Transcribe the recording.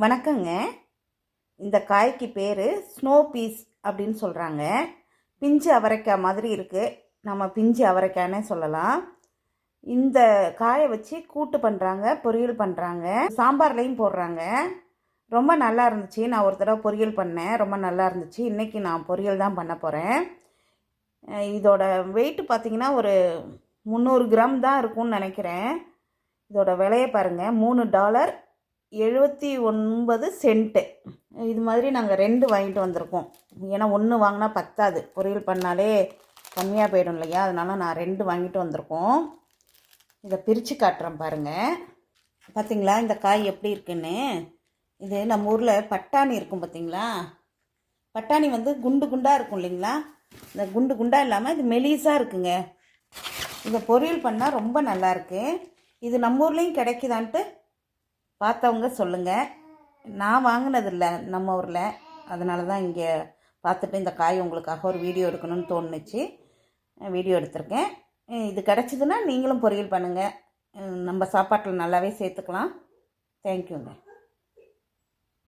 வணக்கங்க. இந்த காய்க்கு பேர் ஸ்னோ பீஸ் அப்படின்னு சொல்கிறாங்க பிஞ்சு அவரைக்காய் மாதிரி இருக்குது நம்ம பிஞ்சு அவரைக்காய்னே சொல்லலாம். இந்த காயை வச்சு கூட்டு பண்ணுறாங்க பொரியல் பண்ணுறாங்க சாம்பார்லேயும் போடுறாங்க. ரொம்ப நல்லா இருந்துச்சு. நான் ஒரு தடவை பொரியல் பண்ணேன். ரொம்ப நல்லா இருந்துச்சு. இன்றைக்கி நான் பொரியல் தான் பண்ண போகிறேன் இதோட வெயிட் பார்த்தீங்கன்னா ஒரு முந்நூறு கிராம் தான் இருக்கும்னு நினைக்கிறேன். இதோட விலையை பாருங்கள் மூணு டாலர் எழுபத்தி ஒன்பது சென்ட்டு. இது மாதிரி நாங்கள் ரெண்டு வாங்கிட்டு வந்திருக்கோம். ஏன்னா ஒன்று வாங்கினா பத்தாது. பொரியல் பண்ணாலே கம்மியாக போயிடும் இல்லையா? அதனால் நான் ரெண்டு வாங்கிட்டு வந்திருக்கோம். இதை பிரித்து காட்டுறேன் பாருங்கள் பார்த்தீங்களா இந்த காய் எப்படி இருக்குன்னு? இது நம்ம ஊரில் பட்டாணி இருக்கும் பார்த்தீங்களா பட்டாணி வந்து குண்டு குண்டாக இருக்கும் இல்லைங்களா? இந்த குண்டு குண்டாக இல்லாமல் இது மெலிசாக இருக்குங்க. இதை பொரியல் பண்ணால் ரொம்ப நல்லாயிருக்கு இது நம்ம ஊர்லேயும் கிடைக்குதான்ட்டு பார்த்தவங்க சொல்லுங்கள் நான் வாங்கினதில்ல நம்ம ஊரில். அதனால தான் இங்கே பார்த்துட்டு இந்த காய் உங்களுக்காக ஒரு வீடியோ எடுக்கணும்னு தோணுச்சு. வீடியோ எடுத்திருக்கேன். இது கிடச்சிதுன்னா நீங்களும் பொரியல் பண்ணுங்கள் நம்ம சாப்பாட்டில் நல்லாவே சேர்த்துக்கலாம். தேங்க்யூங்க